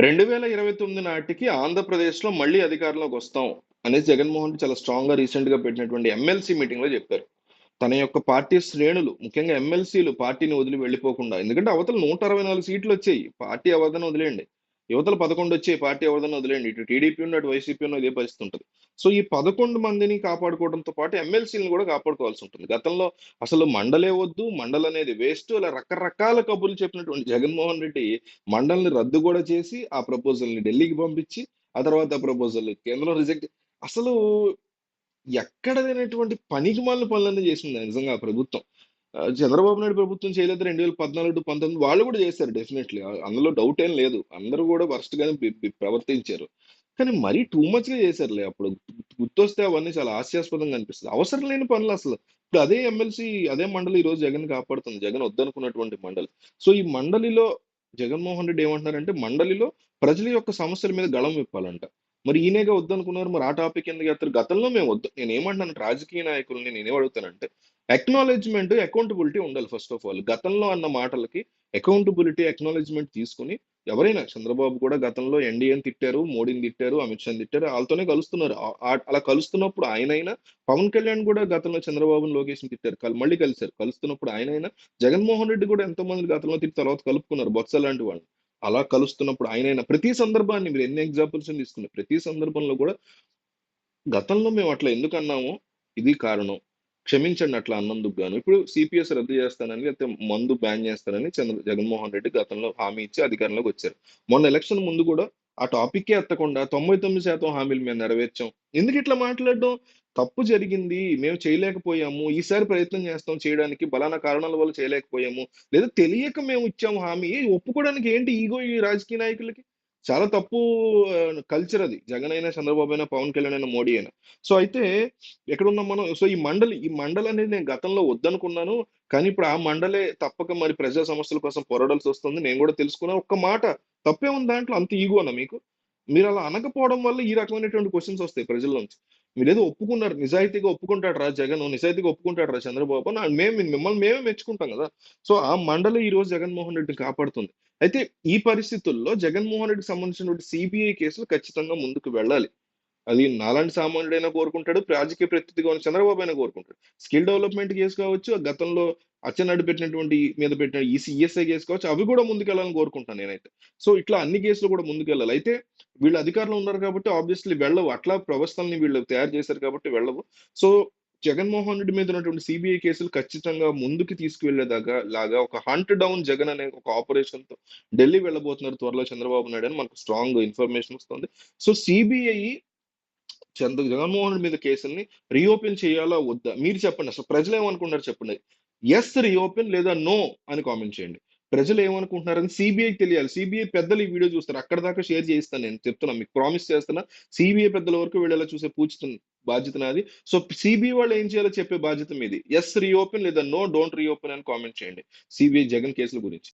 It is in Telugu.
రెండు వేల ఇరవై తొమ్మిది నాటికి ఆంధ్రప్రదేశ్లో మళ్ళీ అధికారంలోకి వస్తాం అనేసి జగన్మోహన్ రెడ్డి చాలా స్ట్రాంగ్గా రీసెంట్గా రీసెంట్గా పెట్టినటువంటి ఎమ్మెల్సీ మీటింగ్లో చెప్పారు. తన యొక్క పార్టీ శ్రేణులు ముఖ్యంగా ఎమ్మెల్సీలు పార్టీని వదిలి వెళ్ళిపోకుండా ఎందుకంటే అవతల నూట అరవై నాలుగు సీట్లు వచ్చాయి. పార్టీ అవధన వదిలేయండి. యువతలు పదకొండు వచ్చే పార్టీ ఎవరిదైనా వదిలేయండి. ఇటు టీడీపీ ఉన్న అటు వైసీపీ ఉన్న ఇదే పరిస్థితి ఉంటుంది. సో ఈ పదకొండు మందిని కాపాడుకోవడంతో పాటు ఎమ్మెల్సీలను కూడా కాపాడుకోవాల్సి ఉంటుంది. గతంలో అసలు మండలే వద్దు మండల్ అనేది వేస్ట్ అలా రకరకాల కబుర్లు చెప్పినటువంటి జగన్మోహన్ రెడ్డి మండల్ని రద్దు కూడా చేసి ఆ ప్రపోజల్ని ఢిల్లీకి పంపించి ఆ తర్వాత ఆ ప్రపోజల్ కేంద్రం రిజెక్ట్ అసలు ఎక్కడ లేనటువంటి పనికి మాలిన పనులన్నీ చేసింది నిజంగా ఆ ప్రభుత్వం. చంద్రబాబు నాయుడు ప్రభుత్వం చేయలేదు రెండు వేల పద్నాలుగు టు పంతొమ్మిది వాళ్ళు కూడా చేశారు డెఫినెట్లీ. అందులో డౌట్ ఏం లేదు. అందరూ కూడా వర్స్ట్ గానే ప్రవర్తించారు. కానీ మరీ టూ మచ్గా చేశారులే అప్పుడు. గుర్తొస్తే అవన్నీ చాలా హాస్యాస్పదంగా అనిపిస్తుంది. అవసరం లేని పనులు అసలు. ఇప్పుడు అదే ఎమ్మెల్సీ అదే మండలి ఈ రోజు జగన్ కాపాడుతుంది. జగన్ వద్దనుకున్నటువంటి మండలి. సో ఈ మండలిలో జగన్మోహన్ రెడ్డి ఏమంటున్నారంటే మండలిలో ప్రజల యొక్క సమస్యల మీద గళం విప్పాలంట. మరి ఈయనగా వద్దనుకున్నారు. మరి ఆ టాపిక్ ఎందుకు చేస్తారు? గతంలో మేము వద్దు. నేను ఏమంటున్నాను రాజకీయ నాయకుల్ని నేనేం అడుగుతానంటే అక్నాలెడ్జ్మెంట్ అకౌంటబిలిటీ ఉండాలి ఫస్ట్ ఆఫ్ ఆల్ గతంలో అన్న మాటలకి అకౌంటబిలిటీ అక్నాలెడ్జ్మెంట్ తీసుకుని ఎవరైనా చంద్రబాబు కూడా గతంలో ఎన్డీఏని తిట్టారు మోడీని తిట్టారు అమిత్ షాని తిట్టారు వాళ్ళతోనే కలుస్తున్నారు. అలా కలుస్తున్నప్పుడు ఆయనైనా పవన్ కళ్యాణ్ కూడా గతంలో చంద్రబాబుని లోకేష్ని తిట్టారు. మళ్ళీ కలిశారు. కలుస్తున్నప్పుడు ఆయనైనా జగన్మోహన్ రెడ్డి కూడా ఎంతో మంది గతంలో తిట్టి తర్వాత కలుపుకున్నారు బొత్స లాంటి వాళ్ళు అలా కలుస్తున్నప్పుడు ఆయనైనా ప్రతి సందర్భాన్ని మీరు ఎన్ని ఎగ్జాంపుల్స్ తీసుకున్నారు ప్రతి సందర్భంలో కూడా గతంలో మేము అట్లా ఎందుకు అన్నామో ఇది కారణం. క్షమించండి అట్లా అన్నందుకు గాను. ఇప్పుడు సిపిఎస్ రద్దు చేస్తానని లేకపోతే మందు బ్యాన్ చేస్తానని చంద్ర జగన్మోహన్ రెడ్డి గతంలో హామీ ఇచ్చి అధికారంలోకి వచ్చారు. మొన్న ఎలక్షన్ ముందు కూడా ఆ టాపిక్కే ఎత్తకుండా తొంభై తొమ్మిది శాతం హామీలు మేము నెరవేర్చాం. ఎందుకు ఇట్లా మాట్లాడడం? తప్పు జరిగింది మేము చేయలేకపోయాము ఈసారి ప్రయత్నం చేస్తాం చేయడానికి బలానా కారణాల వల్ల చేయలేకపోయాము. లేదా తెలియక మేము ఇచ్చాము హామీ ఒప్పుకోవడానికి ఏంటి ఈగో ఈ రాజకీయ నాయకులకి? చాలా తప్పు కల్చర్ అది. జగన్ అయినా చంద్రబాబు అయినా పవన్ కళ్యాణ్ అయినా మోడీ అయినా. సో అయితే ఎక్కడున్నాం మనం? సో ఈ మండలి ఈ మండలి అనేది నేను గతంలో వద్దనుకున్నాను. కానీ ఇప్పుడు ఆ మండలే తప్పక మరి ప్రజా సమస్యల కోసం పోరాడాల్సి వస్తుంది. నేను కూడా తెలుసుకున్నాను ఒక్క మాట. తప్పే ఉంది దాంట్లో? అంత ఈగోనా మీకు? మీరు అలా అనకపోవడం వల్ల ఈ రకమైనటువంటి క్వశ్చన్స్ వస్తాయి ప్రజల నుంచి. మీరు ఏదో ఒప్పుకున్నారు నిజాయితీగా ఒప్పుకుంటాడు రా జగన్ నిజాయితీగా ఒప్పుకుంటాడు రా చంద్రబాబు నా- మేము మిమ్మల్ని మేమే మెచ్చుకుంటాం కదా. సో ఆ మండలి ఈ రోజు జగన్మోహన్ రెడ్డిని కాపాడుతుంది. అయితే ఈ పరిస్థితుల్లో జగన్మోహన్ రెడ్డికి సంబంధించినటువంటి సిబిఐ కేసులు ఖచ్చితంగా ముందుకు వెళ్ళాలి. అది నాలాంటి సామాన్యుడైనా కోరుకుంటాడు రాజకీయ ప్రతిగా ఉన్న చంద్రబాబు అయినా కోరుకుంటాడు. స్కిల్ డెవలప్మెంట్ కేసు కావచ్చు గతంలో అచ్చెన్నాడు పెట్టినటువంటి మీద పెట్టిన ఈసీ ఈఎస్ఐ కేసు కావచ్చు అవి కూడా ముందుకెళ్ళాలని కోరుకుంటాను నేనైతే. సో ఇట్లా అన్ని కేసులు కూడా ముందుకెళ్ళాలి. అయితే వీళ్ళు అధికారంలో ఉన్నారు కాబట్టి ఆబ్వియస్లీ వెళ్ళవు. అట్లా వ్యవస్థల్ని వీళ్ళు తయారు చేశారు కాబట్టి వెళ్ళవు. సో జగన్మోహన్ రెడ్డి మీద ఉన్నటువంటి సిబిఐ కేసులు ఖచ్చితంగా ముందుకు తీసుకువెళ్ళేదాకా లాగా ఒక హంట్ డౌన్ జగన్ అనే ఒక ఆపరేషన్తో ఢిల్లీ వెళ్ళబోతున్నారు త్వరలో చంద్రబాబు నాయుడు అని మనకు స్ట్రాంగ్ ఇన్ఫర్మేషన్ వస్తుంది. సో సిబిఐ చంద్ర జగన్మోహన్ మీద కేసుల్ని రీఓపెన్ చేయాలా వద్దా? మీరు చెప్పండి. అసలు ప్రజలు ఏమనుకుంటారు చెప్పండి. ఎస్ రీఓపెన్ లేదా నో అని కామెంట్ చేయండి. ప్రజలు ఏమనుకుంటున్నారని సిబిఐ తెలియాలి. సిబిఐ పెద్దలు ఈ వీడియో చూస్తారు అక్కడ దాకా షేర్ చేయిస్తాను నేను. చెప్తున్నా. మీకు ప్రామిస్ చేస్తున్నా. సిబిఐ పెద్దల వరకు వీళ్ళలా చూసే పూచుతున్న బాధ్యత నాది. సో సిబిఐ వాళ్ళు ఏం చేయాలో చెప్పే బాధ్యత మీది. ఎస్ రీఓపెన్ లేదా నో డోంట్ రీఓపెన్ అని కామెంట్ చేయండి. సిబిఐ జగన్ కేసుల గురించి.